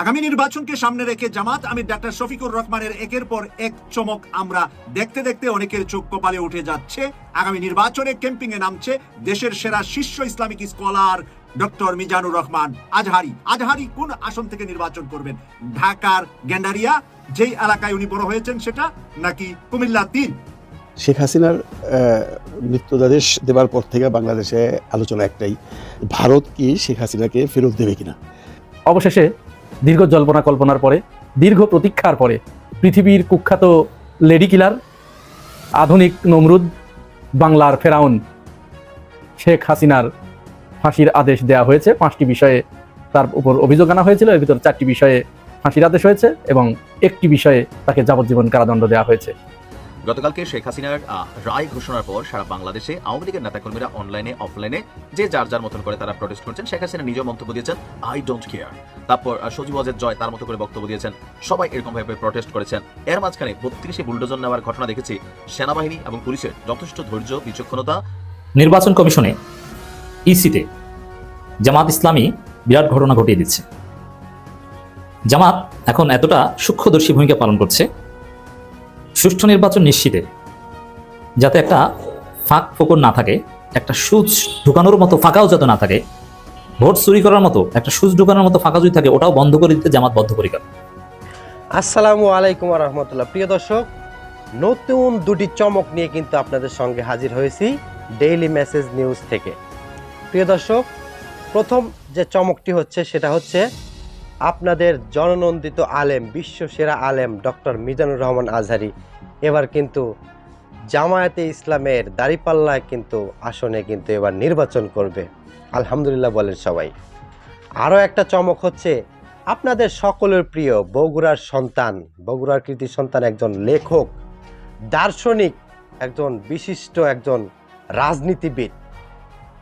আগামী নির্বাচনকে সামনে রেখে জামাত আমির ডাক্তার শফিকুর রহমানের একের পর এক চমক আমরা দেখতে দেখতে অনেকের চোখ কপালে উঠে যাচ্ছে। আগামী নির্বাচনে ক্যাম্পিং এ নামছে দেশের সেরা শীর্ষ Islamic scholar doctor Mizanur Rahman. Azhari Azhari কোন আসন থেকে নির্বাচন করবেন? ঢাকার গ্যান্ডারিয়া যেই এলাকায় উনি বড় হয়েছেন সেটা নাকি কুমিল্লা তিন? শেখ হাসিনার মৃত্যুদাদেশ দেওয়ার পর থেকে বাংলাদেশে আলোচনা একটাই ভারত কি শেখ হাসিনাকে ফেরত দেবে কিনা? অবশেষে দীর্ঘ জল্পনা কল্পনার পরে, দীর্ঘ প্রতীক্ষার পরে, পৃথিবীর কুখ্যাত লেডি কিলার আধুনিক নমরুদ বাংলার ফেরাউন শেখ হাসিনার ফাঁসির আদেশ দেয়া হয়েছে। পাঁচটি বিষয়ে তার উপর অভিযোগ আনা হয়েছিল। এর ভিতর চারটি বিষয়ে ফাঁসির আদেশ হয়েছে এবং একটি বিষয়ে তাকে যাবজ্জীবন কারাদণ্ড দেওয়া হয়েছে। গতকালকে শেখ হাসিনার রায় ঘোষণার পর সারা বাংলাদেশে আওয়ামী লীগের নেতাকর্মীরা অনলাইনে অফলাইনে যে যার যার মতন করে তারা প্রটেস্ট করছেন, শেখ হাসিনা নিজেও মন্তব্য দিয়েছেন আই ডোন্ট কেয়ার তারপর সজীব ওয়াজেদ জয় তার মতো করে বক্তব্য দিয়েছেন, সবাই এরকম ভাবে প্রটেস্ট করেছেন। এর মাঝখানে বত্রিশে বুলডোজন নেওয়ার ঘটনা দেখেছি, সেনাবাহিনী এবং পুলিশের যথেষ্ট ধৈর্য, বিচক্ষণতা। নির্বাচন কমিশনে ইসিতে জামাত ইসলামী বিরাট ঘটনা ঘটিয়ে দিচ্ছে। জামাত এখন এতটা সূক্ষ্মদর্শী ভূমিকা পালন করছে সুষ্ঠু নির্বাচন নিশ্চিতে, যাতে একটা ফাঁক ফোকর না থাকে, একটা সুচ ঢুকানোর মতো, ফাঁকাও যাতে না থাকে, ভোট চুরি করার মতো, একটা সুচ ঢুকানোর মতো, ফাঁকা যদি থাকে, ওটাও বন্ধ করে দিতে জামাত বদ্ধপরিকর। আসসালামু আলাইকুম রহমতুল্লাহ। প্রিয় দর্শক, নতুন দুটি চমক নিয়ে কিন্তু আপনাদের সঙ্গে হাজির হয়েছি ডেইলি মেসেজ নিউজ থেকে। প্রিয় দর্শক, প্রথম যে চমকটি হচ্ছে, সেটা হচ্ছে আপনাদের জননন্দিত আলেম বিশ্ব সেরা আলেম ডক্টর মিজানুর রহমান আজহারি। এবার কিন্তু জামায়াতে ইসলামের দাড়িপাল্লায় কিন্তু আসনে কিন্তু এবার নির্বাচন করবে। আলহামদুলিল্লাহ বলেন সবাই। আরও একটা চমক হচ্ছে, আপনাদের সকলের প্রিয় বগুড়ার সন্তান, বগুড়ার কৃতি সন্তান একজন লেখক, দার্শনিক একজন বিশিষ্ট একজন রাজনীতিবিদ,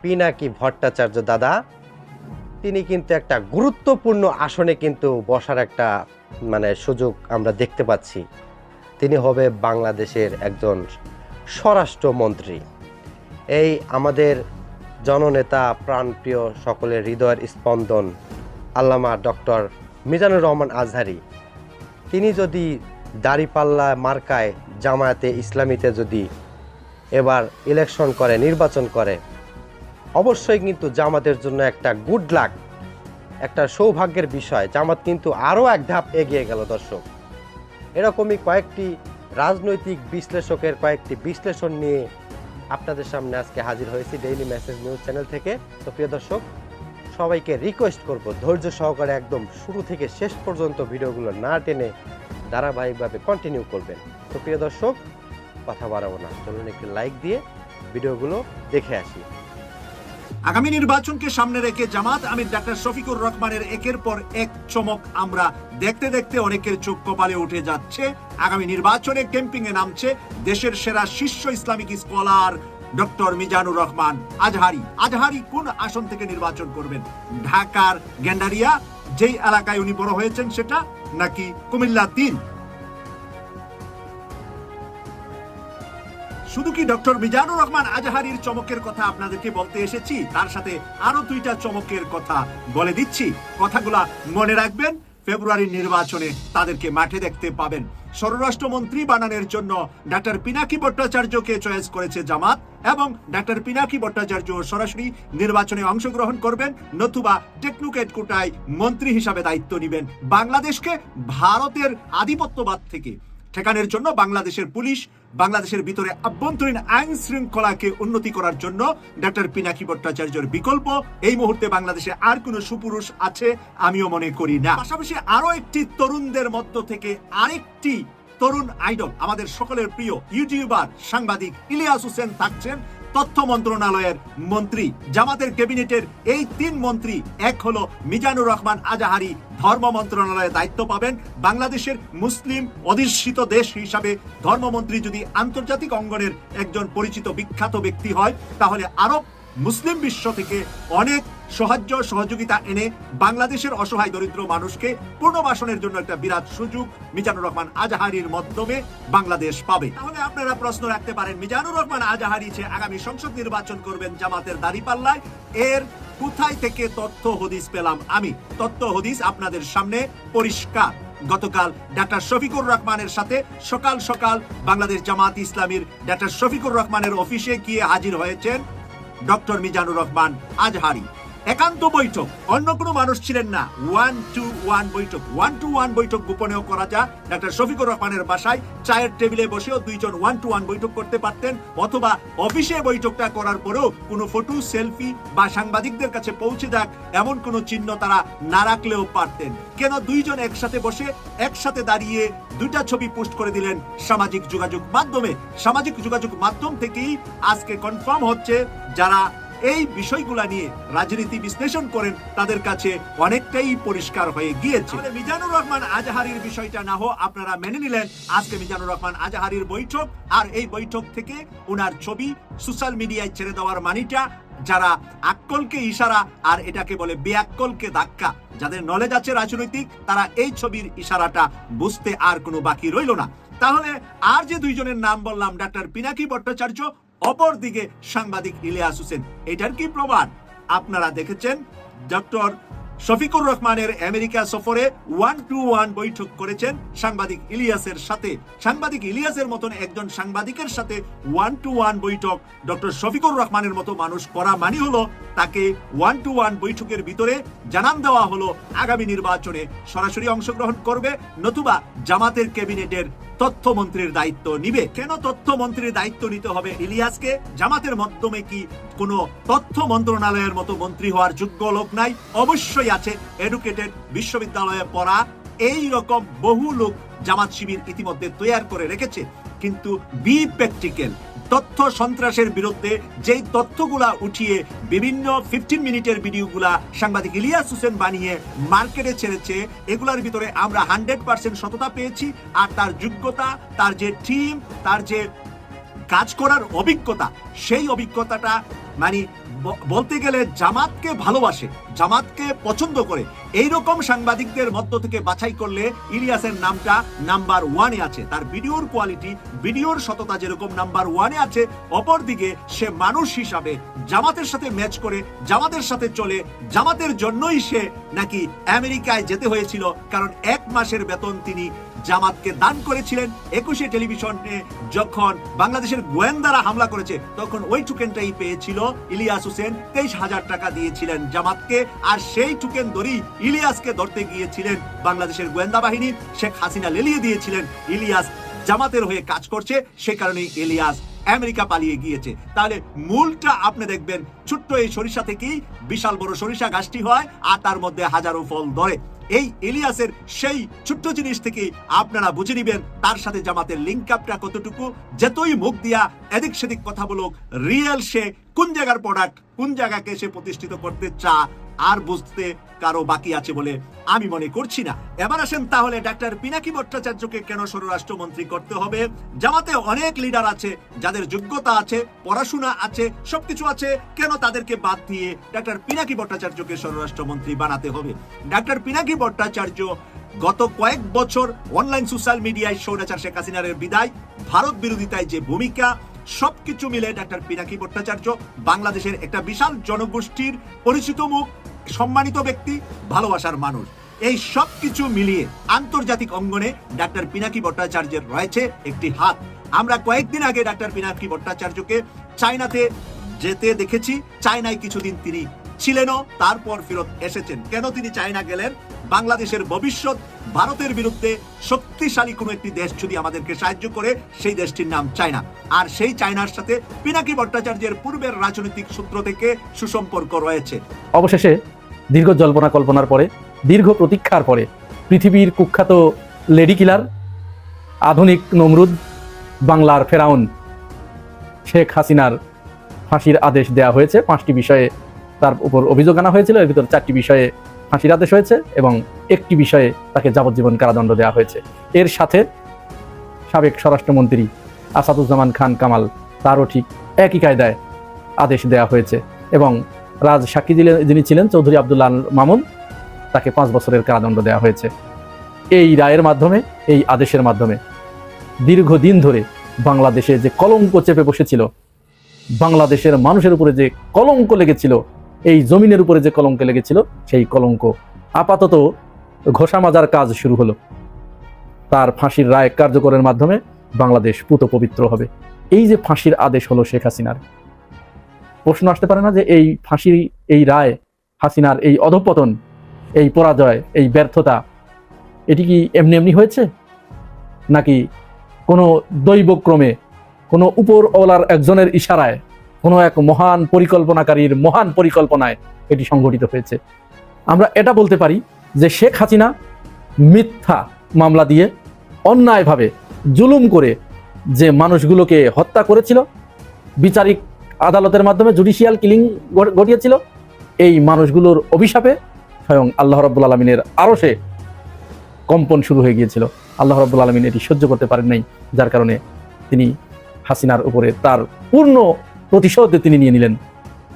পিনাকি ভট্টাচার্য দাদা। তিনি কিন্তু একটা গুরুত্বপূর্ণ আসনে কিন্তু বসার একটা মানে সুযোগ আমরা দেখতে পাচ্ছি। তিনি হবে বাংলাদেশের একজন স্বরাষ্ট্রমন্ত্রী। এই আমাদের জননেতা, প্রাণপ্রিয় সকলের হৃদয়ের স্পন্দন আল্লামা ডক্টর মিজানুর রহমান আজহারি। তিনি যদি দাড়িপাল্লা মার্কায় জামায়াতে ইসলামীতে যদি এবার ইলেকশন করে, নির্বাচন করে, অবশ্যই কিন্তু জামাতের জন্য একটা গুড লাক একটা সৌভাগ্যের বিষয়। জামাত কিন্তু আরও এক ধাপ এগিয়ে গেল দর্শক। এরকমই কয়েকটি রাজনৈতিক বিশ্লেষকের কয়েকটি বিশ্লেষণ নিয়ে আপনাদের সামনে আজকে হাজির হয়েছি ডেইলি মেসেজ নিউজ চ্যানেল থেকে। তো প্রিয় দর্শক, সবাইকে রিকোয়েস্ট করব, ধৈর্য সহকারে একদম শুরু থেকে শেষ পর্যন্ত ভিডিওগুলো না টেনে ধারাবাহিকভাবে কন্টিনিউ করবেন। তো প্রিয় দর্শক, কথা বাড়াবো না। চলুন একটি লাইক দিয়ে ভিডিওগুলো দেখে আসি। আগামী নির্বাচনকে সামনে রেখে জামাত আমির ডাক্তার শফিকুর রহমানের একের পর এক চমক আমরা দেখতে দেখতে অনেকের চোখ কপালে উঠে যাচ্ছে। আগামী নির্বাচনে ক্যাম্পিং এ নামছে দেশের সেরা শীর্ষ Islamic scholar doctor Mizanur Rahman. Azhari Azhari কোন আসন থেকে নির্বাচন করবেন? ঢাকার গ্যান্ডারিয়া, যেই এলাকায় উনি বড় হয়েছেন সেটা নাকি কুমিল্লা তিন? শুধু কি ডক্টর মিজানুর রহমান আজহারির চমকের কথা আপনাদেরকে বলতে এসেছি? তার সাথে আরও দুইটা চমকের কথা বলে দিচ্ছি। কথাগুলা মনে রাখবেন, ফেব্রুয়ারির নির্বাচনে তাদেরকে মাঠে দেখতে পাবেন। স্বরাষ্ট্রমন্ত্রী বানানোর জন্য ডাক্তার পিনাকি ভট্টাচার্যকে চয়েস করেছে জামাত এবং ডাক্তার পিনাকি ভট্টাচার্য সরাসরি নির্বাচনে অংশগ্রহণ করবেন নতুবা টেকনোক্রেট কোটায় মন্ত্রী হিসাবে দায়িত্ব নেবেন বাংলাদেশকে ভারতের আধিপত্যবাদ থেকে। ঠেকানোর জন্য বাংলাদেশের পুলিশ, বাংলাদেশের ভিতরে আভ্যন্তরীণ আইন শৃঙ্খলাকে উন্নতি করার জন্য ডক্টর পিনাকি ভট্টাচার্যের বিকল্প। এই মুহূর্তে বাংলাদেশে আর কোনো সুপুরুষ আছে আমিও মনে করি না। পাশাপাশি আরও একটি তরুণদের মধ্য থেকে আরেকটি তরুণ আইডল, আমাদের সকলের প্রিয় ইউটিউবার, সাংবাদিক ইলিয়াস হোসেন থাকছেন। তথ্য মন্ত্রণালয়ের মন্ত্রী, জামাতের ক্যাবিনেটের এই তিন মন্ত্রী, এক হলো মিজানুর রহমান আজাহারি, ধর্ম মন্ত্রণালয়ে দায়িত্ব পাবেন। বাংলাদেশের মুসলিম অধিষ্ঠিত দেশ হিসাবে ধর্মমন্ত্রী যদি আন্তর্জাতিক অঙ্গনের একজন পরিচিত বিখ্যাত ব্যক্তি হয়, তাহলে আরব মুসলিম বিশ্ব থেকে অনেক সাহায্য সহযোগিতা এনে বাংলাদেশের অসহায় দরিদ্র মানুষকে পুনর্বাসনের জন্য একটা বিরাট সুযোগ মিজানুর রহমান আজাহারির মাধ্যমে বাংলাদেশ পাবে। তাহলে আপনারা প্রশ্ন রাখতে পারেন, মিজানুর রহমান আজাহারি যে আগামী সংসদ নির্বাচন করবেন জামাতের দাঁড়িপাল্লায়, এর কোথায় থেকে তথ্য হদিস পেলাম আমি? তথ্য হদিস আপনাদের সামনে পরিষ্কার। গতকাল ডাক্তার শফিকুর রহমানের সাথে সকাল সকাল বাংলাদেশ জামাত ইসলামীর ডাক্তার শফিকুর রহমানের অফিসে গিয়ে হাজির হয়েছেন ডক্টর মিজানুর রহমান আজহারি। একান্ত বৈঠক। অন্য কোনো মানুষ ছিলেন না। ওয়ান টু ওয়ান বৈঠক। ওয়ান টু ওয়ান বৈঠক গোপনেও করা যায়। ডাক্তার শফিকুর রহমানের বাসায় চায়ের টেবিলে বসেও দুইজন ওয়ান টু ওয়ান বৈঠক করতে পারতেন অথবা অফিসে বৈঠকটা করার পরেও কোনো ফটো, সেলফি বা সাংবাদিকদের কাছে পৌঁছে যাক এমন কোনো চিহ্ন তারা না রাখলেও পারতেন। কেন দুইজন একসাথে বসে, একসাথে দাঁড়িয়ে দুইটা ছবি পোস্ট করে দিলেন সামাজিক যোগাযোগ মাধ্যমে? সামাজিক যোগাযোগ মাধ্যম থেকেই আজকে কনফার্ম হচ্ছে যারা এই বিষয়গুলা নিয়ে রাজনীতি বিশ্লেষণ করেন, তাদের কাছে অনেকটাই পরিষ্কার হয়ে গিয়েছে। মিজানুর রহমান আজাহারির বিষয়টা না হোক, আপনারা মেনে নিলেন। আজকে মিজানুর রহমান আজাহারির বৈঠক, আর এই বৈঠক থেকে ওনার ছবি সোশ্যাল মিডিয়ায় ছেড়ে দেওয়ার মানিটা, যারা আক্কলকে ইশারা আর এটাকে বলে বেআক্কলকে ধাক্কা, যাদের নলেজ আছে রাজনৈতিক, তারা এই ছবির ইশারাটা বুঝতে আর কোনো বাকি রইল না। তাহলে আর যে দুইজনের নাম বললাম, ডাক্তার পিনাকি ভট্টাচার্য অপর দিকে সাংবাদিক ইলিয়াস হোসেন, এটার কি প্রমাণ? আপনারা দেখেছেন, ডক্টর শফিকুর রহমানের আমেরিকা সফরে ওয়ান টু ওয়ান বৈঠক করেছেন সাংবাদিক ইলিয়াসের সাথে। সাংবাদিক ইলিয়াসের মতন একজন সাংবাদিকের সাথে ওয়ান টু ওয়ান বৈঠক ডক্টর শফিকুর রহমানের মতো মানুষ করা মানি হলো তাকে ওয়ান টু ওয়ান বৈঠকের ভিতরে জানান দেওয়া হলো আগামী নির্বাচনে সরাসরি অংশগ্রহণ করবে নতুবা জামাতের ক্যাবিনেটের তথ্যমন্ত্রীর দায়িত্ব নিবে। কেন তথ্যমন্ত্রীর দায়িত্ব নিতে হবে ইলিয়াসকে? জামাতের মাধ্যমে কি কোনো তথ্য মন্ত্রণালয়ের মতো মন্ত্রী হওয়ার যোগ্য লোক নাই? অবশ্যই আছে এডুকেটেড বিশ্ববিদ্যালয়ে পড়া এই রকম বহু লোক জামাত শিবির ইতিমধ্যে তৈরি করে রেখেছে। কিন্তু বি প্র্যাকটিক্যাল তথ্য সন্ত্রাসের বিরুদ্ধে যেই তথ্যগুলা উঠিয়ে বিভিন্ন ফিফটিন মিনিটের ভিডিওগুলা সাংবাদিক ইলিয়াস হোসেন বানিয়ে মার্কেটে ছেড়েছে, এগুলার ভিতরে আমরা হান্ড্রেড পার্সেন্ট সততা পেয়েছি আর তার যোগ্যতা, তার যে টিম তার যে কাজ করার অভিজ্ঞতা, সেই অভিজ্ঞতাটা মানে বলতে গেলে জামাতকে ভালোবাসে, জামাতকে পছন্দ করে। এই রকম সাংবাদিকদের মধ্য থেকে বাছাই করলে ইলিয়াসের নামটা নাম্বার ওয়ানে আছে। তার ভিডিওর কোয়ালিটি, ভিডিওর সততা যেরকম নাম্বার ওয়ানে আছে, অপরদিকে সে মানুষ হিসাবে জামাতের সাথে ম্যাচ করে, জামাতের সাথে চলে, জামাতের জন্যই সে নাকি আমেরিকায় যেতে হয়েছিল, কারণ এক মাসের বেতন তিনি জামাতকে দান করেছিলেন একুশে টেলিভিশনে যখন বাংলাদেশের গোয়েন্দারা হামলা করেছে, তখন ওই টুকেনটাই পেয়েছিল ইলিয়াস হোসেন। তেইশ হাজার টাকা দিয়েছিলেন জামাতকে, আর সেই টুকেন ধরেই ইলিয়াসকে ধরতে গিয়েছিলেন বাংলাদেশের গোয়েন্দা বাহিনী। শেখ হাসিনা লেলিয়ে দিয়েছিলেন, ইলিয়াস জামাতের হয়ে কাজ করছে, সে কারণে ইলিয়াস আমেরিকা পালিয়ে গিয়েছে। তাহলে মূলটা আপনি দেখবেন, ছোট্ট এই সরিষা থেকেই বিশাল বড় সরিষা গাছটি হয়, আর তার মধ্যে হাজারো ফল ধরে। এই ইলিয়াসের সেই ছোট্ট জিনিস থেকে আপনারা বুঝে নিবেন তার সাথে জামাতের লিঙ্ক আপটা কতটুকু। যেতই মুখ দিয়া এদিক সেদিক কথা বলুক রিয়েল সে কোন জায়গার প্রোডাক্ট কোন জায়গাকে সে প্রতিষ্ঠিত করতে চা আর বুঝতে কারও বাকি আছে বলে আমি মনে করছি না। এবার আসেন তাহলে ডাক্তার পিনাকি ভট্টাচার্যকে কেন স্বরাষ্ট্রমন্ত্রী করতে হবে? জামাতে অনেক লিডার আছে, যাদের যোগ্যতা আছে, পড়াশোনা আছে, সবকিছু আছে, কেন তাদেরকে বাদ দিয়ে ডাক্তার পিনাকি ভট্টাচার্যকে স্বরাষ্ট্রমন্ত্রী বানাতে হবে? ডাক্তার পিনাকি ভট্টাচার্য গত কয়েক বছর অনলাইন সোশ্যাল মিডিয়ায় সৌরাচার শেখ হাসিনার বিদায়, ভারত বিরোধিতায় যে ভূমিকা সবকিছু মিলে ডাক্তার পিনাকি ভট্টাচার্য বাংলাদেশের একটা বিশাল জনগোষ্ঠীর পরিচিত মুখ, সম্মানিত ব্যক্তি, ভালোবাসার মানুষ। এই সব কিছু মিলিয়ে আন্তর্জাতিক অঙ্গনে ডাক্তার পিনাকি ভট্টাচার্যের রয়েছে একটি হাত। আমরা কয়েকদিন আগে ডাক্তার পিনাকি ভট্টাচার্যকে চায়নাতে যেতে দেখেছি। চায়নায় কিছুদিন তিনি ছিলেনও, তারপর ফেরত এসেছেন। কেন তিনি চায়না গেলেন? বাংলাদেশের ভবিষ্যৎ ভারতের বিরুদ্ধে শক্তিশালী কোনো একটি দেশ যদি আমাদেরকে সাহায্য করে, সেই দেশটির নাম চায়না। আর সেই চায়নার সাথে পিনাকি ভট্টাচার্যের পূর্বের রাজনৈতিক সূত্র থেকে সুসম্পর্ক রয়েছে। অবশেষে দীর্ঘ জল্পনা কল্পনার পরে, দীর্ঘ প্রতীক্ষার পরে, পৃথিবীর কুখ্যাত লেডি কিলার, আধুনিক নমরুদ, বাংলার ফেরাউন, শেখ হাসিনার ফাঁসির আদেশ দেওয়া হয়েছে। পাঁচটি বিষয়ে তার উপর অভিযোগ আনা হয়েছিল, এর ভিতর চারটি বিষয়ে ফাঁসির আদেশ হয়েছে এবং একটি বিষয়ে তাকে যাবজ্জীবন কারাদণ্ড দেওয়া হয়েছে। এর সাথে সাবেক স্বরাষ্ট্রমন্ত্রী আসাদুজ্জামান খান কামাল তারও ঠিক একই কায়দায় আদেশ দেওয়া হয়েছে এবং রাজ সাক্ষী যিনি ছিলেন চৌধুরী আবদুল্লাহ মামুন, তাকে পাঁচ বছরের কারাদণ্ড দেওয়া হয়েছে। এই রায়ের মাধ্যমে, এই আদেশের মাধ্যমে দীর্ঘদিন ধরে বাংলাদেশে যে কলঙ্ক চেপে বসেছিল, বাংলাদেশের মানুষের উপরে যে কলঙ্ক লেগেছিল এই জমিনের উপরে যে কলঙ্ক লেগেছিল, সেই কলঙ্ক আপাতত ঘোষা মাজার কাজ শুরু হলো। তার ফাঁসির রায় কার্যকরের মাধ্যমে বাংলাদেশ পুত পবিত্র হবে। এই যে ফাঁসির আদেশ হলো শেখ হাসিনার, প্রশ্ন আসতে পারে না যে এই ফাঁসির এই রায় হাসিনার এই অধপতন, এই পরাজয়, এই ব্যর্থতা, এটি কি এমনি এমনি হয়েছে? নাকি কোনো দৈবক্রমে কোনো উপর ওলার একজনের ইশারায় কোনো এক মহান পরিকল্পনাকারীর মহান পরিকল্পনায় এটি সংঘটিত হয়েছে। আমরা এটা বলতে পারি যে শেখ হাসিনা মিথ্যা মামলা দিয়ে অন্যায়ভাবে জুলুম করে যে মানুষগুলোকে হত্যা করেছিল, বিচারিক আদালতের মাধ্যমে জুডিশিয়াল কিলিং ঘটিয়েছিল, এই মানুষগুলোর অভিশাপে স্বয়ং আল্লাহ রব্বুল আলমিনের আরও সে কম্পন শুরু হয়ে গিয়েছিল। আল্লাহ রব্বুল আলমিন এটি সহ্য করতে পারেন নাই, যার কারণে তিনি হাসিনার উপরে তার পূর্ণ প্রতিশোধ তিনি নিয়ে নিলেন।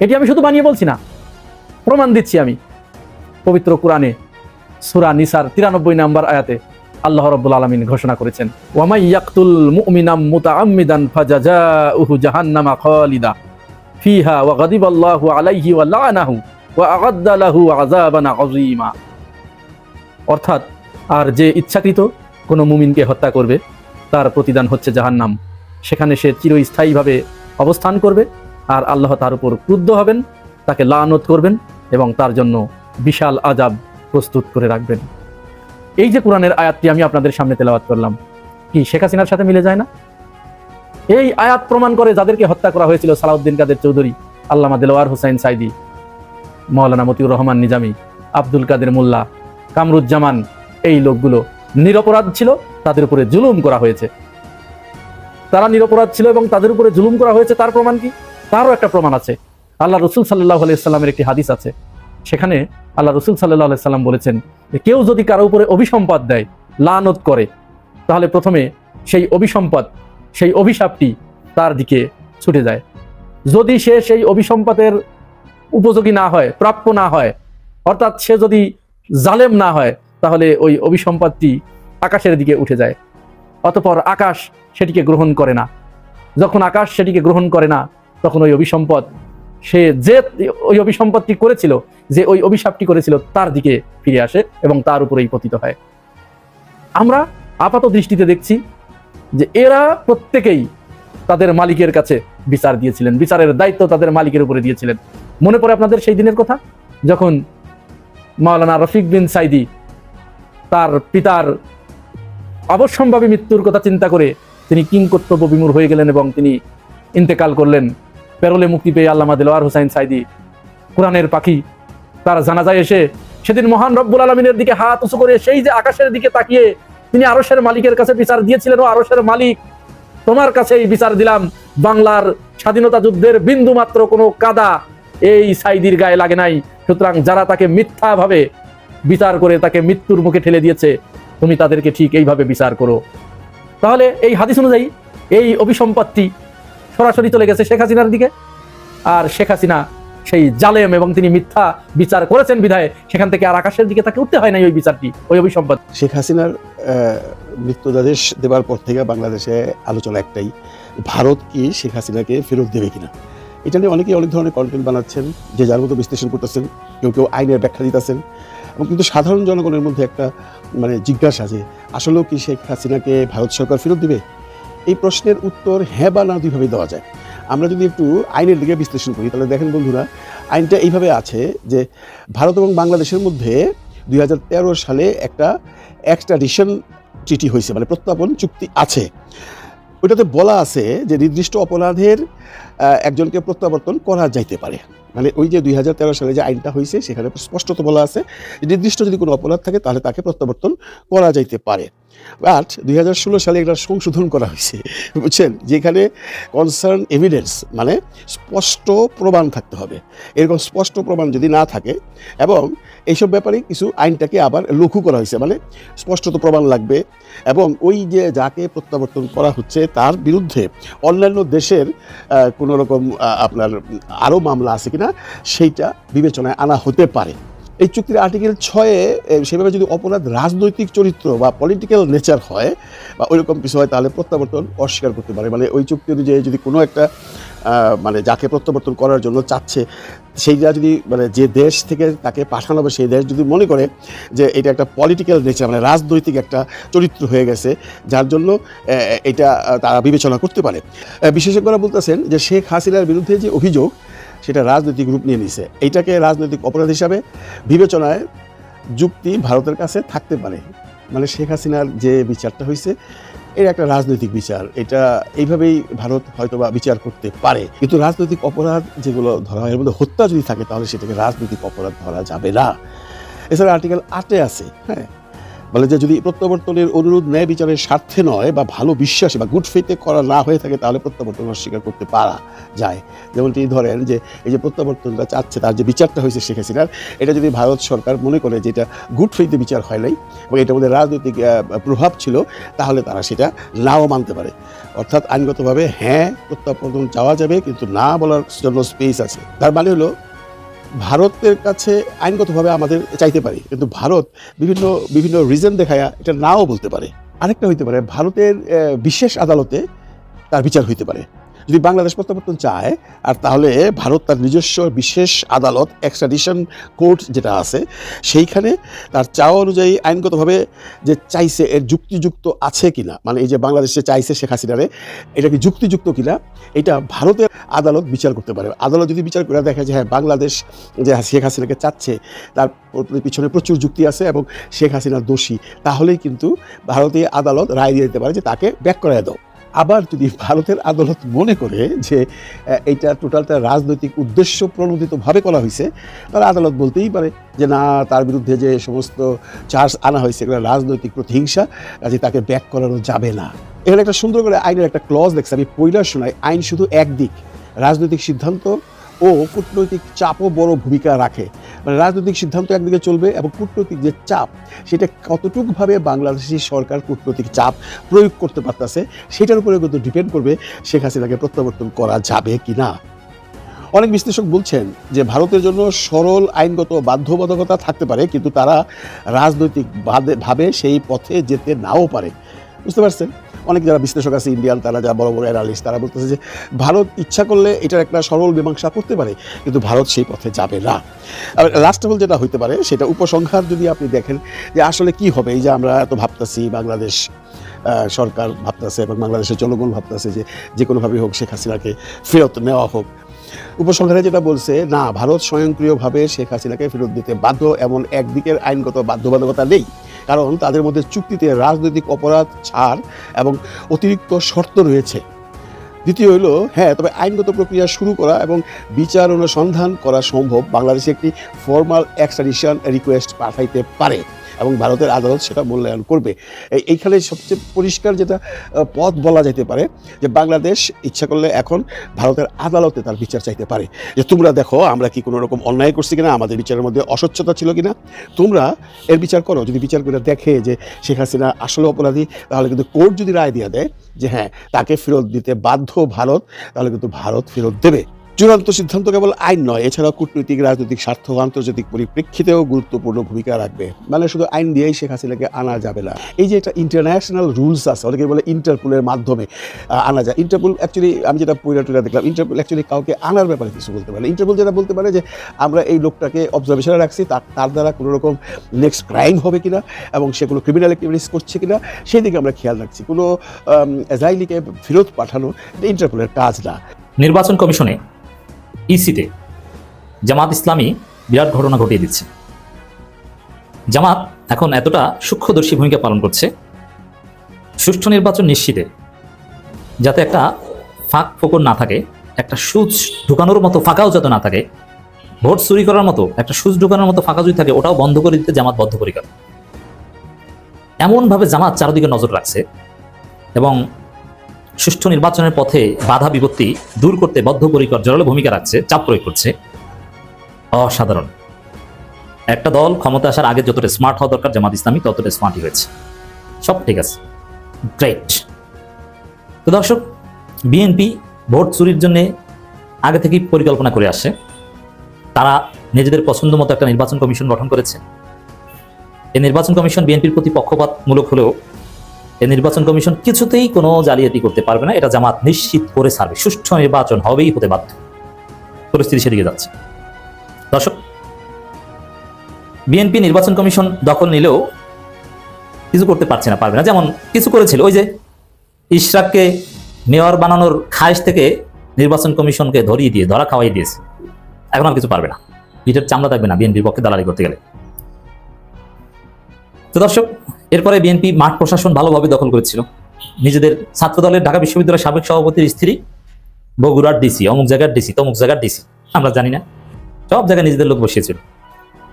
এটি আমি শুধু বানিয়ে বলছি না, প্রমাণ দিচ্ছি আমি। পবিত্র কোরআনে সুরা নিসার তিরানব্বই নাম্বার আয়াতে আল্লাহ রব্বুল আলমিন ঘোষণা করেছেন, ওয়ামাই ইয়াকতুল মুমিনাম মুতাআম্মিদান ফাজাজাউহু জাহান্নামা খালিদা ফিহা ওয়া গাদিবাল্লাহু আলাইহি ওয়া লাআনাহু ওয়া আগাদ্দা লাহু আযাবান আযীমা। অর্থাৎ, আর যে ইচ্ছাকৃত কোনো মুমিনকে হত্যা করবে, তার প্রতিদান হচ্ছে জাহান্নাম। সেখানে সে চিরস্থায়ীভাবে অবস্থান করবে আর আল্লাহ তার উপর ক্রুদ্ধ হবেন, তাকে লানত করবেন এবং তার জন্য বিশাল আজাব প্রস্তুত করে রাখবেন। এই যে কোরআনের আয়াতটি আমি আপনাদের সামনে তেলাওয়াত করলাম, কি শেখ হাসিনার সাথে মিলে যায় না? এই আয়াত প্রমাণ করে যাদেরকে হত্যা করা হয়েছিল সালাউদ্দিন কাদের চৌধুরী, আল্লামা দেলোয়ার হুসাইন সাইদি, মৌলানা মতিউর রহমান নিজামী, আব্দুল কাদের মোল্লা, কামরুজ্জামান, এই লোকগুলো নিরপরাধ ছিল, তাদের উপরে জুলুম করা হয়েছে। তারা নিরপরাধ ছিল এবং তাদের উপরে জুলুম করা হয়েছে, তার প্রমাণ কি? তারও একটা প্রমাণ আছে। আল্লাহ রসুল সাল্লাহ আলাইসাল্লামের একটি হাদিস আছে। সেখানে আল্লাহ রসুল সাল্লাহ আলাইসাল্লাম বলেছেন কেউ যদি কারও উপরে অভিসম্পাদ দেয়, লানত করে, তাহলে প্রথমে সেই অভিসম্পদ সেই অভিশাপটি তার দিকে ছুটে যায়। যদি সে সেই অভিসম্পাদের উপযোগী না হয়, প্রাপ্য না হয়, অর্থাৎ সে যদি জালেম না হয়, তাহলে ওই অভিসম্পাদটি আকাশের দিকে উঠে যায়। অতপর আকাশ সেটিকে গ্রহণ করে না। যখন আকাশ সেটিকে গ্রহণ করে না, তখন ওই অভিসম্পদ, সে যে ওই অভিসম্পদটি করেছিল, যে ওই অভিশাপটি করেছিল, তার দিকে ফিরে আসে এবং তার উপরেই পতিত হয়। আমরা আপাত দৃষ্টিতে দেখছি যে এরা প্রত্যেকেই তাদের মালিকের কাছে বিচার দিয়েছিলেন, বিচারের দায়িত্ব তাদের মালিকের উপরে দিয়েছিলেন। মনে পড়ে আপনাদের সেই দিনের কথা? যখন মাওলানা রফিক বিন সাইদি তার পিতার অবশ্যম্ভাবী মৃত্যুর কথা চিন্তা করে তিনি কিংকর্তব্য বিমূর হয়ে গেলেন এবং তিনি ইন্তেকাল করলেন। পেরোলে মুক্তি পেয়ে আল্লামা দেলোয়ার হুসাইন সাইদি কোরআনের পাখি। তার জানাজায় এসে সেদিন মহান রব্বুল আলমিনের দিকে হাত উঁচু করে সেই যে আকাশের দিকে তাকিয়ে তিনি আরসের মালিকের কাছে বিচার দিয়েছিলেন, ও আরসের মালিক, তোমার কাছেই বিচার দিলাম। বাংলার স্বাধীনতা যুদ্ধের বিন্দু মাত্র কোনো কাদা এই সাইদির গায়ে লাগে নাই। সুতরাং যারা তাকে মিথ্যাভাবে বিচার করে তাকে মৃত্যুর মুখে ঠেলে দিয়েছে তুমি তাদেরকে ঠিক এইভাবে বিচার করো। তাহলে এই হাদিস অনুযায়ী এই অভিসম্পত্তি সরাসরি চলে গেছে শেখ হাসিনার দিকে। আর শেখ হাসিনা সেই জালেম এবং তিনি মিথ্যা বিচার করেছেন বিধায় সেখান থেকে আর আকাশের দিকে তাকে উঠতে হয় না ওই বিচারটি, ওই অভিসম্পদ শেখ হাসিনার মৃত্যুদাদেশ দেওয়ার পর থেকে বাংলাদেশে আলোচনা একটাই, ভারত কি শেখ হাসিনাকে ফেরত দেবে কিনা? এটা নিয়ে অনেকেই অনেক ধরনের কন্টেন্ট বানাচ্ছেন, যে যার মতো বিশ্লেষণ করতেছেন, কেউ কেউ আইনের ব্যাখ্যা দিতেছেন। এবং কিন্তু সাধারণ জনগণের মধ্যে একটা মানে জিজ্ঞাসা যে, আসলেও কি শেখ হাসিনাকে ভারত সরকার ফেরত দিবে? এই প্রশ্নের উত্তর হ্যাঁ বা না দুইভাবে দেওয়া যায়। আমরা যদি একটু আইনের দিকে বিশ্লেষণ করি, তাহলে দেখেন বন্ধুরা, আইনটা এইভাবে আছে যে, ভারত এবং বাংলাদেশের মধ্যে দু হাজার তেরো সালে একটা এক্সট্রাডিশন ট্রিটি হয়েছে মানে প্রত্যাপন চুক্তি আছে। ওইটাতে বলা আছে যে, নির্দিষ্ট অপরাধের একজনকে প্রত্যাবর্তন করা যাইতে পারে। মানে ওই যে দুই হাজার তেরো সালে যে আইনটা হয়েছে, সেখানে স্পষ্টত বলা আছে, নির্দিষ্ট যদি কোনো অপরাধ থাকে, তাহলে তাকে প্রত্যাবর্তন করা যাইতে পারে। বাট দুই হাজার ষোলো সালে একটা সংশোধন করা হয়েছে, বুঝছেন? যেখানে কনসার্ন এভিডেন্স মানে স্পষ্ট প্রমাণ থাকতে হবে। এরকম স্পষ্ট প্রমাণ যদি না থাকে, এবং এইসব ব্যাপারে কিছু আইনটাকে আবার লঘু করা হয়েছে মানে স্পষ্টত প্রমাণ লাগবে, এবং ওই যে যাকে প্রত্যাবর্তন করা হচ্ছে, তার বিরুদ্ধে অন্যান্য দেশের কোনো রকম আপনার আরও মামলা আছে কিনা সেইটা বিবেচনায় আনা হতে পারে। এই চুক্তির আর্টিকেল ছয়ে সেভাবে যদি অপরাধ রাজনৈতিক চরিত্র বা পলিটিক্যাল নেচার হয় বা ওইরকম কিছু হয়, তাহলে প্রত্যাবর্তন অস্বীকার করতে পারে। মানে ওই চুক্তি অনুযায়ী যদি কোনো একটা মানে যাকে প্রত্যাবর্তন করার জন্য চাচ্ছে, সেইটা যদি মানে যে দেশ থেকে তাকে পাঠানো হবে, সেই দেশ যদি মনে করে যে এটা একটা পলিটিক্যাল নেচার মানে রাজনৈতিক একটা চরিত্র হয়ে গেছে, যার জন্য এটা তারা বিবেচনা করতে পারে। বিশেষজ্ঞরা বলতেছেন যে শেখ হাসিনার বিরুদ্ধে যে অভিযোগ সেটা রাজনৈতিক রূপ নিয়ে নিছে। এইটাকে রাজনৈতিক অপরাধ হিসাবে বিবেচনায় যুক্তি ভারতের কাছে থাকতে পারে। মানে শেখ হাসিনার যে বিচারটা হয়েছে এর একটা রাজনৈতিক বিচার। এটা এইভাবেই ভারত হয়তোবা বিচার করতে পারে। কিন্তু রাজনৈতিক অপরাধ যেগুলো ধরা হয়, এর মধ্যে হত্যা যদি থাকে, তাহলে সেটাকে রাজনৈতিক অপরাধ ধরা যাবে না। এছাড়া আর্টিকেল আটে আছে হ্যাঁ? বলে যে যদি প্রত্যাবর্তনের অনুরোধ ন্যায় বিচারের স্বার্থে নয় বা ভালো বিশ্বাসে বা গুড ফেতে করা না হয়ে থাকে, তাহলে প্রত্যাবর্তন অস্বীকার করতে পারা যায়। যেমনটি ধরেন যে, এই যে প্রত্যাবর্তনটা চাচ্ছে, তার যে বিচারটা হয়েছে শেখ হাসিনার, এটা যদি ভারত সরকার মনে করে যে এটা গুড ফেইতে বিচার হয় নাই এবং এটার মধ্যে রাজনৈতিক প্রভাব ছিল, তাহলে তারা সেটা নাও মানতে পারে। অর্থাৎ আইনগতভাবে হ্যাঁ প্রত্যাবর্তন চাওয়া যাবে, কিন্তু না বলার জন্য স্পেস আছে। তার মানে হলো ভারতের কাছে আইনগতভাবে আমাদের চাইতে পারি, কিন্তু ভারত বিভিন্ন বিভিন্ন রিজন দেখায়া এটা নাও বলতে পারে। আরেকটা হইতে পারে, ভারতের বিশেষ আদালতে তার বিচার হইতে পারে। যদি বাংলাদেশ প্রত্যাবর্তন চায়, আর তাহলে ভারত তার নিজস্ব বিশেষ আদালত এক্সট্রাডিশন কোর্ট যেটা আছে, সেইখানে তার চাওয়া অনুযায়ী আইনগতভাবে যে চাইছে, এর যুক্তিযুক্ত আছে কিনা মানে এই যে বাংলাদেশে চাইছে শেখ হাসিনারে, এটা কি যুক্তিযুক্ত কিনা, এটা ভারতের আদালত বিচার করতে পারে। আদালত যদি বিচার করে দেখে যে হ্যাঁ বাংলাদেশ যে শেখ হাসিনাকে চাচ্ছে, তার পিছনে প্রচুর যুক্তি আছে এবং শেখ হাসিনা দোষী, তাহলেই কিন্তু ভারতীয় আদালত রায় দিয়ে দিতে পারে যে তাকে ব্যাক করায় দাও। আবার যদি ভারতের আদালত মনে করে যে এইটা টোটালটা রাজনৈতিক উদ্দেশ্য প্রণোদিতভাবে করা হয়েছে তাহলে আদালত বলতেই পারে যে, না, তার বিরুদ্ধে যে সমস্ত চার্জ আনা হয়েছে, এগুলো রাজনৈতিক প্রতিহিংসা, কাজে তাকে ব্যাক করানো যাবে না। এখানে একটা সুন্দর করে আইনের একটা ক্লজ দেখছে, আমি পৈলার শোনাই, আইন শুধু একদিক, রাজনৈতিক সিদ্ধান্ত ও কূটনৈতিক চাপও বড় ভূমিকা রাখে। মানে রাজনৈতিক সিদ্ধান্ত একদিকে চলবে এবং কূটনৈতিক যে চাপ, সেটা কতটুকুভাবে বাংলাদেশি সরকার কূটনৈতিক চাপ প্রয়োগ করতে পারতেছে, সেটার উপরে কিন্তু ডিপেন্ড করবে শেখ হাসিনাকে প্রত্যাবর্তন করা যাবে কি না অনেক বিশ্লেষক বলছেন যে ভারতের জন্য সরল, আইনগত বাধ্যবাধকতা থাকতে পারে, কিন্তু তারা রাজনৈতিক বাদে- ভাবে সেই পথে যেতে নাও পারে। বুঝতে পারছেন? অনেক যারা বিশ্লেষক আছে, ইন্ডিয়ান, তারা যা বড় বড় অ্যানালিস্ট তারা বলতেছে যে ভারত ইচ্ছা করলে এটার একটা সরল মীমাংসা করতে পারে, কিন্তু ভারত সেই পথে যাবে না। আর লাস্ট অল যেটা হইতে পারে, সেটা উপসংহার যদি আপনি দেখেন যে আসলে কি হবে, এই যে আমরা এত ভাবতেছি বাংলাদেশ সরকার ভাবতেছে এবং বাংলাদেশের জনগণ ভাবতেছে যে যে কোনোভাবে হোক শেখ হাসিনাকে ফেরত নেওয়া হোক। উপসংহারে যেটা বলছে, না, ভারত স্বয়ংক্রিয়ভাবে শেখ হাসিনাকে ফেরত দিতে বাধ্য, এমন একদিকের আইনগত বাধ্যবাধকতা নেই। কারণ তাদের মধ্যে চুক্তিতে রাজনৈতিক অপরাধ, ছাড় এবং অতিরিক্ত শর্ত রয়েছে। দ্বিতীয় হলো হ্যাঁ তবে আইনগত প্রক্রিয়া শুরু করা এবং বিচার অনুসন্ধান করা সম্ভব। বাংলাদেশে একটি ফর্মাল এক্সট্রাডিশন রিকোয়েস্ট পাঠাইতে পারে। এবং ভারতের আদালত সেটা মূল্যায়ন করবে। এইখানে সবচেয়ে পরিষ্কার যেটা পথ বলা যেতে পারে, যে বাংলাদেশ ইচ্ছা করলে এখন ভারতের আদালতে তার বিচার চাইতে পারে। যে তোমরা দেখো, আমরা কি কোনো রকম অন্যায় করছি কিনা, আমাদের বিচারের মধ্যে অস্বচ্ছতা ছিল কিনা? তোমরা এর বিচার করো, যদি বিচার করে দেখে যে শেখ হাসিনা আসলে অপরাধী, তাহলে কিন্তু কোর্ট যদি রায় দিয়ে দেয় যে হ্যাঁ তাকে ফেরত দিতে বাধ্য ভারত, তাহলে কিন্তু ভারত ফেরত দেবে। চূড়ান্ত সিদ্ধান্ত কেবল আইন নয়, এছাড়াও কূটনৈতিক, রাজনৈতিক স্বার্থ আন্তর্জাতিক পরিপ্রেক্ষিতেও গুরুত্বপূর্ণ ভূমিকা রাখবে। মানে শুধু আইন দিয়েই শেখ হাসিনাকে আনা যাবে না। এই যে একটা ইন্টারন্যাশনাল রুলস আছে অনেকে বলে ইন্টারপোলের মাধ্যমে আনা যায়। ইন্টারপুল অ্যাকচুয়ালি আমি যেটা পয়লা টুইলা দেখলাম ইন্টারপোল অ্যাকচুয়ালি কাউকে আনার ব্যাপারে কিছু বলতে পারে ইন্টারপোল যেটা বলতে পারে যে, আমরা এই লোকটাকে অবজারভেশনে রাখছি, তার তার দ্বারা কোনো রকম নেক্সট ক্রাইম হবে কিনা, এবং সে কোনো ক্রিমিনাল অ্যাক্টিভিটিস করছে কিনা, সেই দিকে আমরা খেয়াল রাখছি। কোনো অ্যাজাইলিকে ফেরত পাঠানো ইন্টারপোলের কাজ না। নির্বাচন কমিশনে ইসিতে জামাত ইসলামী বিরাট ঘটনা ঘটিয়ে দিচ্ছে। জামাত এখন এতটা সূক্ষ্মদর্শী ভূমিকা পালন করছে, সুষ্ঠু নির্বাচন নিশ্চিতে যাতে একটা ফাঁক ফোকর না থাকে, একটা সুচ ঢুকানোর মতো, ফাঁকাও যাতে না থাকে, ভোট চুরি করার মতো, একটা সুচ ঢুকানোর মতো ফাঁকা যদি থাকে, ওটাও বন্ধ করে দিতে জামাত বদ্ধপরিকর। এমনভাবে জামাত চারদিকে নজর রাখছে এবং সুষ্ঠু নির্বাচনের পথে বাধা বিপত্তি দূর করতে বদ্ধপরিকর জোরালো ভূমিকা রাখছে, চাপ প্রয়োগ করছে। অসাধারণ। একটা দল ক্ষমতা আসার আগে যতটা স্মার্ট হওয়া দরকার, জামাত ইসলামী ততটা স্মার্টই হয়েছে। সব ঠিক আছে। গ্রেট তো দর্শক, বিএনপি ভোট চুরির জন্য আগে থেকেই পরিকল্পনা করে আসে। তারা নিজেদের পছন্দ মতো একটা নির্বাচন কমিশন গঠন করেছে। এই নির্বাচন কমিশন বিএনপির প্রতি পক্ষপাতমূলক হলেও এই নির্বাচন কমিশন কিছুতেই কোনো জালিয়াতি করতে পারবে না। এটা জামাত নিশ্চিত করে ছাড়বে। সুষ্ঠু নির্বাচন হবেই হতে বাধ্য। পরিস্থিতি সেদিকে যাচ্ছে। দর্শক, বিএনপি নির্বাচন কমিশন দখল নিলেও কিছু করতে পারছে না, পারবে না। যেমন কিছু করেছিল, ওই যে ইশরাককে মেয়র বানানোর খায়েশ থেকে নির্বাচন কমিশনকে ধরিয়ে দিয়ে, ধরা খাওয়াই দিয়েছে। এখন আর কিছু পারবে না। পিঠের চামড়া থাকবে না বিএনপির পক্ষে দালালি করতে গেলে। তো দর্শক এরপরে বিএনপি মাঠ প্রশাসন ভালোভাবে দখল করেছিল। নিজেদের ছাত্র দলের ঢাকা বিশ্ববিদ্যালয়ের সাবেক সভাপতির স্ত্রী বগুড়ার ডিসি, অমুক জায়গার ডিসি, তমুক জায়গার ডিসি, আমরা জানি না। সব জায়গায় নিজেদের লোক বসিয়েছিল।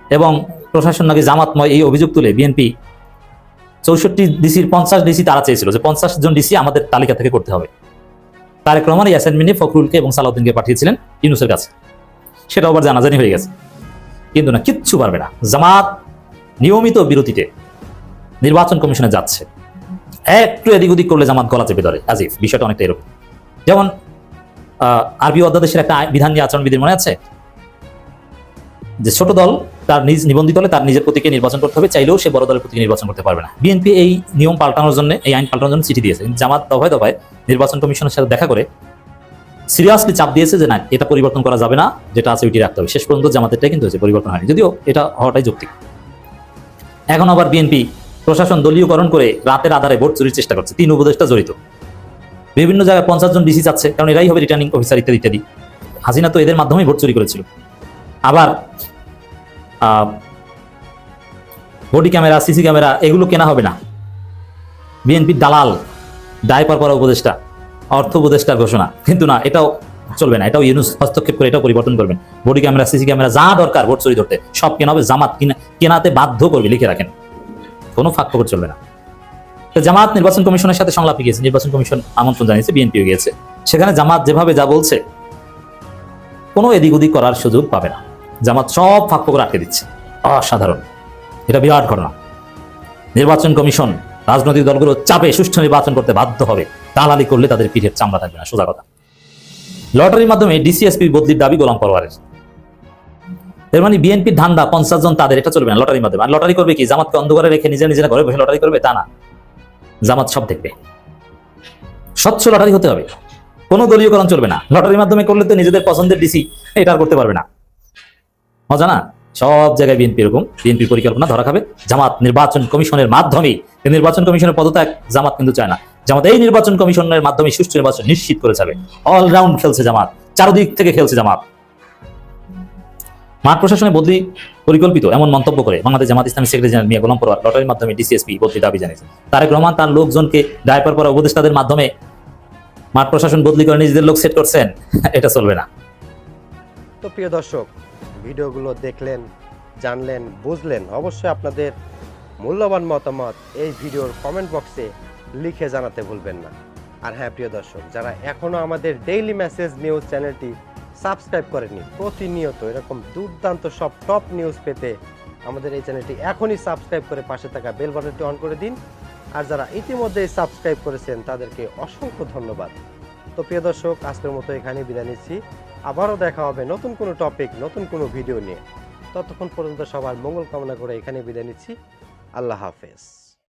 এবং প্রশাসন নাকি জামাতময় এই অভিযোগ তুলে বিএনপি চৌষট্টি ডিসির পঞ্চাশ ডিসি তারা চেয়েছিল যে পঞ্চাশ জন ডিসি আমাদের তালিকা থেকে করতে হবে। তারেক রহমান এই অ্যাসাইনমেন্টে ফখরুলকে এবং সালাউদ্দিনকে পাঠিয়েছিলেন ইউনুসের কাছে। সেটা আবার জানাজানি হয়ে গেছে। কিন্তু না, কিচ্ছু পারবে না। জামাত নিয়মিত বিরতিতে নির্বাচন কমিশনে যাচ্ছে। একটু এদিক ওদিক করলে জামাত গলা চেপে ধরে আজিফ, বিষয়টা অনেকটা এরকম। যেমন আরবি অধ্যাদেশের একটা বিধান নিয়ে আচরণবিধি মনে আছে? যে ছোট দল তার নিজ নিবন্ধিত হলে তার নিজের প্রতীকে নির্বাচন করতে হবে, চাইলেও সে বড় দলের প্রতীকে নির্বাচন করতে পারবে না। বিএনপি এই নিয়ম পাল্টানোর জন্য, এই আইন পাল্টানোর জন্য চিঠি দিয়েছে। জামাত দফায় দফায় নির্বাচন কমিশনের সাথে দেখা করে সিরিয়াসলি চাপ দিয়েছে যে না, এটা পরিবর্তন করা যাবে না, যেটা আছে ওইটি রাখতে হবে। শেষ পর্যন্ত জামাতেরটাই কিন্তু হয়েছে, পরিবর্তন হয়নি। যদিও এটা হওয়াটাই যৌক্তিক। এখন আবার বিএনপি প্রশাসন দলীয়করণ করে রাতের আধারে ভোট চুরির চেষ্টা করছে। তিন উপদেষ্টা জড়িত। বিভিন্ন জায়গায় পঞ্চাশ জন ডিসি চাচ্ছে কারণ এরাই হবে রিটার্নিং অফিসার ইত্যাদি ইত্যাদি। হাসিনা তো এদের মাধ্যমেই ভোট চুরি করেছিল। আবার বডি ক্যামেরা সিসি ক্যামেরা এগুলো কেনা হবে না। বিএনপির দালাল দায়পার করা উপদেষ্টা, অর্থ উপদেষ্টার ঘোষণা। কিন্তু না, এটাও চলবে না, এটাও ইউনুস হস্তক্ষেপ করে এটাও পরিবর্তন করবেন। বডি ক্যামেরা সিসি ক্যামেরা যা দরকার ভোট চুরি ধরতে, সব কেনা হবে, জামাত কিনা কেনাতে বাধ্য করবে, লিখে রাখেন। কোনো ফাঁক ফোকর চলবে না। তো জামাত নির্বাচন কমিশনের সাথে সংলাপে গিয়েছে, নির্বাচন কমিশন আমন্ত্রণ জানিয়েছে, বিএনপিও গিয়েছে। সেখানে জামাত যেভাবে যা বলছে, কোনো এদিক ওদিক করার সুযোগ পাবে না। জামাত সব ফাঁক ফোকর আটকে দিচ্ছে, অসাধারণ। এটা বিরাট ঘটনা। নির্বাচন কমিশন রাজনৈতিক দলগুলো চাপে সুষ্ঠু নির্বাচন করতে বাধ্য হবে। দালালি করলে তাদের পিঠের চামড়া থাকবে না, সোজা কথা। লটারির মাধ্যমে ডিসিএসপি বদলির দাবি গোলাম পরোয়ারের এর মানে বিএনপির ধান্দা পঞ্চাশ জন তাদের, এটা চলবে না লটারির মাধ্যমে আর লটারি করবে কি? জামাতকে অন্ধকারে রেখে নিজেরা নিজেরা ঘরে বসে লটারি করবে? তা না। জামাত সব দেখবে। স্বচ্ছ লটারি হতে হবে। কোনো দলীয়করণ চলবে না। লটারির মাধ্যমে করলে তো নিজেদের পছন্দের ডিসি, এটা করতে পারবে না। মজা না সব জায়গায় বিএনপি এরকম। বিএনপির পরিকল্পনা ধরা খাবে। জামাত নির্বাচন কমিশনের মাধ্যমে নির্বাচন কমিশনের পদত্যাগ জামাত কিন্তু চায় না। জামাত এই নির্বাচন কমিশনের মাধ্যমে সুষ্ঠু নির্বাচন নিশ্চিত করে যাবে অলরাউন্ড খেলছে জামাত। চারদিক থেকে খেলছে জামাত। মাঠ প্রশাসনে বদলি পরিকল্পিত এমন মন্তব্য করে বাংলাদেশ জামাত ইসলামী সেক্রেটারি জেনারেল মিয়া গোলাম পরোয়ার লটারির মাধ্যমে ডিসিএসপি বদলি দাবি জানিয়েছেন। তারেক রহমান তার লোকজনকে ডায়পার পরা উপদেষ্টাদের মাধ্যমে মাঠ প্রশাসন বদলি করে নিজেদের লোক সেট করছেন, এটা চলবে না। তো প্রিয় দর্শক, ভিডিওগুলো দেখলেন, জানলেন, বুঝলেন, অবশ্যই আপনাদের মূল্যবান মতামত এই ভিডিওর কমেন্ট বক্সে লিখে জানাতে ভুলবেন না। আর হ্যাঁ প্রিয় দর্শক, যারা এখনও আমাদের ডেইলি মেসেজ নিউজ চ্যানেলটি সাবস্ক্রাইব করেনি প্রতিনিয়ত এরকম দুর্দান্ত সব টপ নিউজ পেতে আমাদের এই চ্যানেলটি এখনই সাবস্ক্রাইব করে পাশে থাকা বেল বাটনটি অন করে দিন। আর যারা ইতিমধ্যেই সাবস্ক্রাইব করেছেন, তাদেরকে অসংখ্য ধন্যবাদ। তো প্রিয় দর্শক, আজকের মতো এখানে বিদায় নিচ্ছি। আবারও দেখা হবে নতুন কোনো টপিক নতুন কোনো ভিডিও নিয়ে। ততক্ষণ পর্যন্ত সবার মঙ্গল কামনা করে এখানে বিদায় নিচ্ছি। আল্লাহ হাফেজ।